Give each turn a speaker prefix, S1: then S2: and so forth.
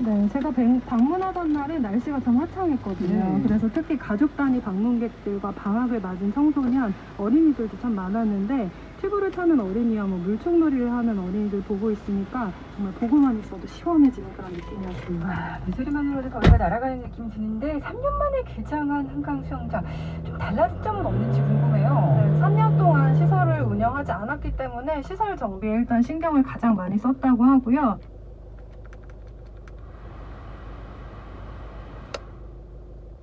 S1: 네, 제가 뱅- 방문하던 날은 날씨가 참 화창했거든요.
S2: 네.
S1: 그래서 특히 가족 단위 방문객들과 방학을 맞은 청소년, 어린이들도 참 많았는데 튜브를 타는 어린이와 뭐 물총놀이를 하는 어린이들 보고 있으니까 정말 보고만 있어도 시원해지는 그런 느낌이었습니다.
S2: 와, 빗소리만으로도 거리가 날아가는 느낌이 드는데 3년 만에 개장한 한강 수영장 좀 달라진 점은 없는지 궁금해요.
S1: 네, 3년 동안 시설을 운영하지 않았기 때문에 시설 정비에 일단 신경을 가장 많이 썼다고 하고요.